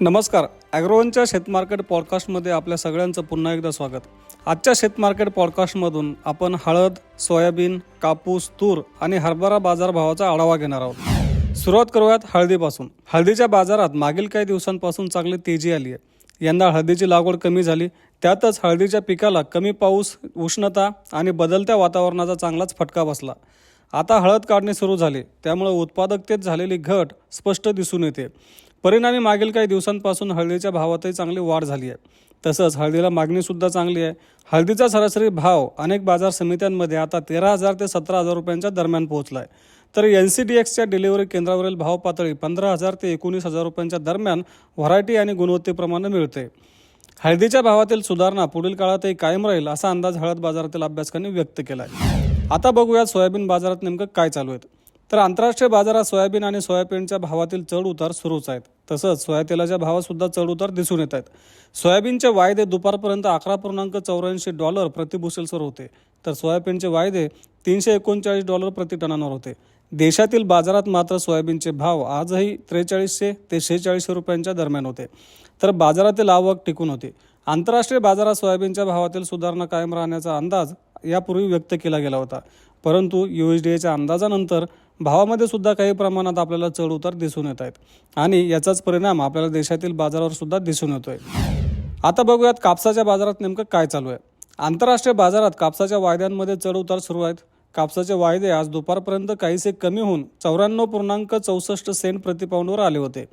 नमस्कार. ॲग्रोवनच्या शेतमार्केट पॉडकास्टमध्ये आपल्या सगळ्यांचं पुन्हा एकदा स्वागत. आजच्या शेतमार्केट पॉडकास्टमधून आपण हळद सोयाबीन कापूस तूर आणि हरभरा बाजारभावाचा आढावा घेणार आहोत. सुरुवात करूयात हळदीपासून. हळदीच्या बाजारात मागील काही दिवसांपासून चांगली तेजी आली आहे. यंदा हळदीची लागवड कमी झाली. त्यातच हळदीच्या पिकाला कमी पाऊस उष्णता आणि बदलत्या वातावरणाचा चांगलाच फटका बसला. आता हळद काढणे सुरू झाले. त्यामुळे उत्पादकतेत झालेली घट स्पष्ट दिसून येते. परिणामी मागील काही दिवसांपासून हळदीच्या भावातही चांगली वाढ झाली आहे. तसंच हळदीला मागणीसुद्धा चांगली आहे. हळदीचा सरासरी भाव अनेक बाजार समित्यांमध्ये आता तेरा हजार ते सतरा हजार रुपयांच्या दरम्यान पोहोचला आहे तर एन सी डी एक्सच्या डिलिव्हरी केंद्रावरील भाव पातळी पंधरा हजार ते एकोणीस हजार रुपयांच्या दरम्यान व्हरायटी आणि गुणवत्तेप्रमाणे मिळते. हळदीच्या भावातील सुधारणा पुढील काळातही कायम राहील असा अंदाज हळद बाजारातील अभ्यासकांनी व्यक्त केला आहे आता बघूयात सोयाबीन बाजारात नेमकं काय चालू आहे तर आंतरराष्ट्रीय बाजारात सोयाबीन आणि सोयाबीनच्या भावातील चढ उतार सुरूच आहेत. तसंच सोयातेलाच्या भावात सुद्धा चढ उतार दिसून येत आहेत. सोयाबीनचे वायदे दुपारपर्यंत अकरा पूर्णांक चौऱ्याऐंशी डॉलर प्रतिबुसेल्सवर होते. तर सोयाबीनचे वायदे तीनशे एकोणचाळीस डॉलर प्रति टनावर होते. देशातील बाजारात मात्र सोयाबीनचे भाव आजही त्रेचाळीसशे ते शेहेचाळीसशे रुपयांच्या दरम्यान होते. तर बाजारातील आवक टिकून होती. आंतरराष्ट्रीय बाजारात सोयाबीनच्या भावातील सुधारणा कायम राहण्याचा अंदाज यापूर्वी व्यक्त केला गेला होता. परंतु यू एच डी एच्या अंदाजानंतर भावामध्ये सुद्धा काही प्रमाणात आपल्याला चढ उतार दिसून येत आहेत. आणि याचाच परिणाम आपल्याला देशातील बाजारावर सुद्धा दिसून येतोय. आता बघूयात कापसाच्या बाजारात नेमकं काय चालू आहे. आंतरराष्ट्रीय बाजारात कापसाच्या वायद्यांमध्ये चढ उतार सुरू आहेत. कापसाचे वायदे आज दुपारपर्यंत काहीसे कमी होऊन चौऱ्याण्णव पूर्णांक चौसष्ट सेंट प्रतिपाऊंडवर आले होते.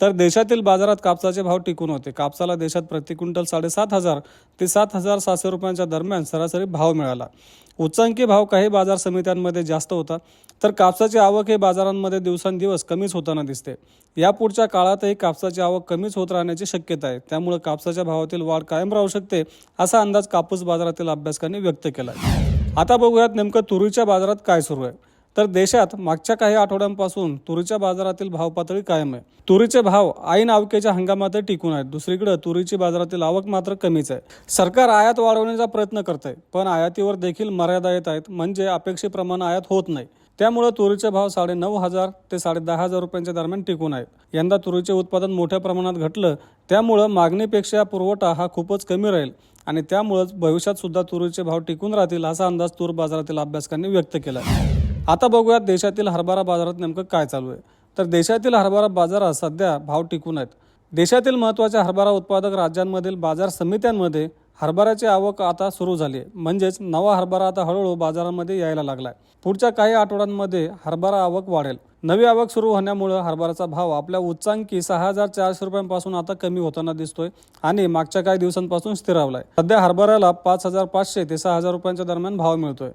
तर देशातील बाजारात कापसाचे भाव टिकून होते. कापसाला देशात प्रति क्विंटल साडेसात हजार ते सात हजार सातशे रुपयांच्या दरम्यान सरासरी भाव मिळाला. उच्चांकी भाव काही बाजार समित्यांमध्ये जास्त होता. तर कापसाची आवक हे बाजारांमध्ये दिवसेंदिवस कमीच होताना दिसते. यापुढच्या काळातही कापसाची आवक कमीच होत राहण्याची शक्यता आहे. त्यामुळे कापसाच्या भावातील वाढ कायम राहू शकते असा अंदाज कापूस बाजारातील अभ्यासकांनी व्यक्त केला आता बघूयात नेमकं तुरीच्या बाजारात काय सुरू आहे. तर देशात मागच्या काही आठवड्यांपासून तुरीच्या बाजारातील भाव पातळी कायम आहे. तुरीचे भाव ऐन आवकेच्या हंगामातही टिकून आहेत. दुसरीकडे तुरीची बाजारातील आवक मात्र कमीच आहे. सरकार आयात वाढवण्याचा प्रयत्न करत आहे पण आयातीवर देखील मर्यादा येत आहेत म्हणजे अपेक्षेप्रमाणे आयात होत नाही. त्यामुळे तुरीचे भाव साडे नऊ हजार ते साडे दहा हजार रुपयांच्या दरम्यान टिकून आहेत. यंदा तुरीचे उत्पादन मोठ्या प्रमाणात घटलं त्यामुळं मागणीपेक्षा पुरवठा हा खूपच कमी राहील आणि त्यामुळंच भविष्यात सुद्धा तुरीचे भाव टिकून राहतील असा अंदाज तूर बाजारातील अभ्यासकांनी व्यक्त केला आहे आता बघूयात देशातील हरभरा बाजारात नेमकं काय चालू आहे. तर देशातील हरभरा बाजारात सध्या भाव टिकून आहेत. देशातील महत्त्वाच्या हरभरा उत्पादक राज्यांमधील बाजार समित्यांमध्ये हरभऱ्याची आवक आता सुरू झाली आहे. म्हणजेच नवा हरभरा आता हळूहळू बाजारामध्ये यायला लागलाय. पुढच्या काही आठवड्यांमध्ये हरभरा आवक वाढेल. नवी आवक सुरू होण्यामुळे हरभराचा भाव आपल्या उच्चांकी सहा हजार चारशे रुपयांपासून आता कमी होताना दिसतोय आणि मागच्या काही दिवसांपासून स्थिरावलाय. सध्या हरभऱ्याला पाच हजार पाचशे ते सहा हजार रुपयांच्या दरम्यान भाव मिळतोय.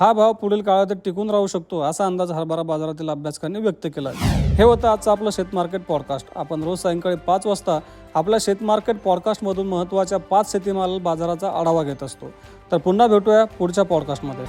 हा भाव पुढील काळात टिकून राहू शकतो असा अंदाज हरभरा बाजारातील अभ्यासकांनी व्यक्त केला हे होतं आजचं आपलं शेतमार्केट पॉडकास्ट आपण रोज सायंकाळी पाच वाजता आपल्या शेतमार्केट पॉडकास्टमधून महत्त्वाच्या पाच शेतीमाल बाजाराचा आढावा घेत असतो. तर पुन्हा भेटूया पुढच्या पॉडकास्टमध्ये